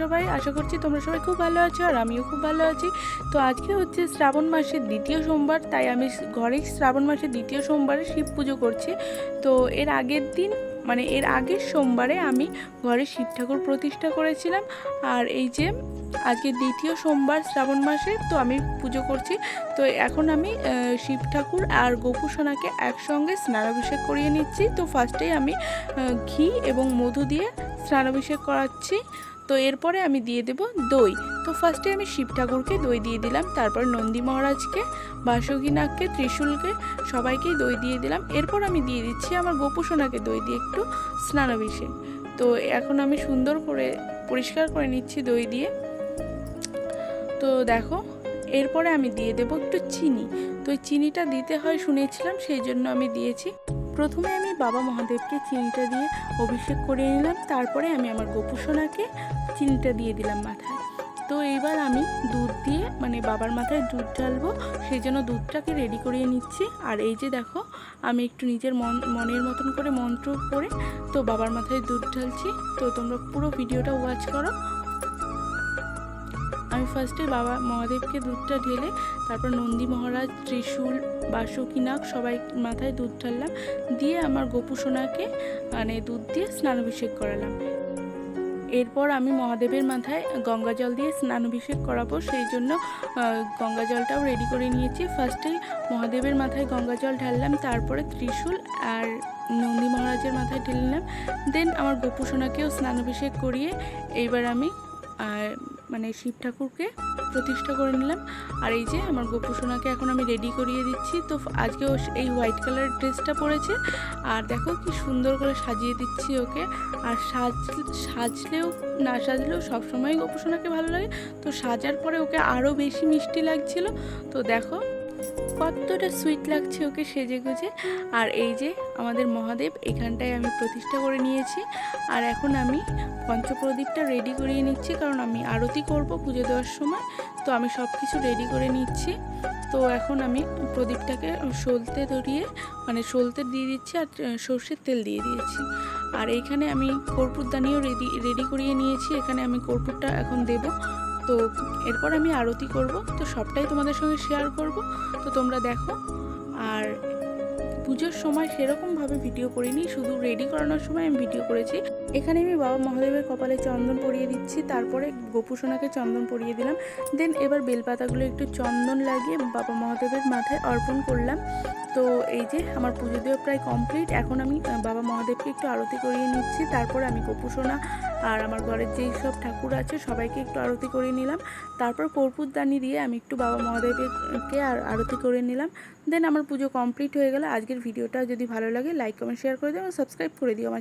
সবাই? আশা করছি তোমরা সবাই খুব ভালো আছো আর আমিও খুব ভালো আছি। তো আজকে হচ্ছে শ্রাবণ মাসের দ্বিতীয় সোমবার, তাই আমি ঘরেই শ্রাবণ মাসের দ্বিতীয় সোমবারে শিব পুজো করছি। তো এর আগের দিন মানে এর আগের সোমবারে আমি ঘরে শিব ঠাকুর প্রতিষ্ঠা করেছিলাম। আর এই যে আজকে দ্বিতীয় সোমবার শ্রাবণ মাসে, তো আমি পুজো করছি। তো এখন আমি শিব ঠাকুর আর গোপু সোনাকে একসঙ্গে স্নানাভিষেক করিয়ে নিচ্ছি। তো ফার্স্টেই আমি ঘি এবং মধু দিয়ে স্নানাভিষেক করাচ্ছি। তো এরপরে আমি দিয়ে দেব দই। তো ফার্স্টে আমি শিব ঠাকুরকে দই দিয়ে দিলাম, তারপর নন্দী মহারাজকে, বাসুকীনাথকে, ত্রিশূলকে সবাইকেই দই দিয়ে দিলাম। এরপর আমি দিয়ে দিচ্ছি আমার গোপুসোনাকে দই দিয়ে একটু স্নানাভিষেক তো এখন আমি সুন্দর করে পরিষ্কার করে নিচ্ছি দই দিয়ে। তো দেখো, এরপরে আমি দিয়ে দেবো একটু চিনি। তো চিনিটা দিতে হয় শুনেছিলাম, সেই জন্য আমি দিয়েছি। প্রথমে আমি বাবা মহাদেবকে চিনিটা দিয়ে অভিষেক করে নিলাম, তারপরে আমি আমার গোপুসোনাকে চিনিটা দিয়ে দিলাম মাথায়। তো এইবার আমি দুধ দিয়ে মানে বাবার মাথায় দুধ ঢালবো সেই জন্য দুধটাকে রেডি করিয়ে নিচ্ছি। আর এই যে দেখো, আমি একটু নিজের মন, মনের মতন করে মন্ত্র পড়ে তো বাবার মাথায় দুধ ঢালছি। তো তোমরা পুরো ভিডিওটা ওয়াচ করো। আমি ফার্স্টে বাবা মহাদেবকে দুধটা ঢেলে তারপর নন্দী মহারাজ, ত্রিশূল, বাসুকিনাগ সবাই মাথায় দুধ ঢাললাম। দিয়ে আমার গোপু সোনাকে মানে দুধ দিয়ে স্নানাভিষেক করালাম। এরপর আমি মহাদেবের মাথায় গঙ্গা জল দিয়ে স্নানাভিষেক করাবো, সেই জন্য গঙ্গা জলটাও রেডি করে নিয়েছি। ফার্স্টেই মহাদেবের মাথায় গঙ্গা জল ঢাললাম, তারপরে ত্রিশূল আর নন্দী মহারাজের মাথায় ঢেলে নিলাম। দেন আমার গোপু সোনাকেও স্নানাভিষেক করিয়ে, এইবার আমি মানে শিব ঠাকুরকে প্রতিষ্ঠা করে নিলাম। আর এই যে আমার গোপু সোনাকে এখন আমি রেডি করিয়ে দিচ্ছি। তো আজকে ও এই হোয়াইট কালার ড্রেসটা পরেছে। আর দেখো কি সুন্দর করে সাজিয়ে দিচ্ছি ওকে। আর সাজ সাজলেও, না সাজলেও সবসময় গোপু সোনাকে ভালো লাগে। তো সাজার পরে ওকে আরও বেশি মিষ্টি লাগছিল। তো দেখো কতটা সুইট লাগছে ওকে সেজে গুজে। আর এই যে আমাদের মহাদেব, এখানটায় আমি প্রতিষ্ঠা করে নিয়েছি। আর এখন আমি পঞ্চপ্রদীপটা রেডি করিয়ে নিচ্ছি, কারণ আমি আরতি করব পুজো দেওয়ার সময়। তো আমি সব কিছু রেডি করে নিচ্ছি। তো এখন আমি প্রদীপটাকে সলতে ধরিয়ে মানে সলতে দিয়ে দিচ্ছি আর সর্ষের তেল দিয়ে দিয়েছি। আর এইখানে আমি কর্পূরদানিও রেডি রেডি করিয়ে নিয়েছি। এখানে আমি কর্পূরটা এখন দেব। তো এরপর আমি আরতি করব। তো সবটাই তোমাদের সঙ্গে শেয়ার করব। তো তোমরা দেখো। আর পুজোর সময় সেরকমভাবে ভিডিও করিনি। শুধু রেডি করানোর সময় আমি ভিডিও করেছি। এখানে আমি বাবা মহাদেবের কপালে চন্দন পরিয়ে দিচ্ছি। তারপরে গোপুসোনাকে চন্দন পরিয়ে দিলাম। দেন এবার বেলপাতাগুলো একটু চন্দন লাগিয়ে বাবা মহাদেবের মাথায় অর্পণ করলাম। তো এই যে আমার পুজো দেওয়া প্রায় কমপ্লিট এখন আমি বাবা মহাদেবকে একটু আরতি করিয়ে নিচ্ছি। তারপর আমি গোপুসোনা আর আমার ঘরের যেই সব ঠাকুর আছে, সবাইকে একটু আরতি করে নিলাম। তারপর কর্পূরদানি দিয়ে আমি একটু বাবা মহাদেবকে আর আরতি করে নিলাম। দেন আমার পুজো কমপ্লিট হয়ে গেলে আজকের ভিডিওটা যদি ভালো লাগে লাইক কমেন্ট শেয়ার করে দিও সাবস্ক্রাইব করে দিও আমার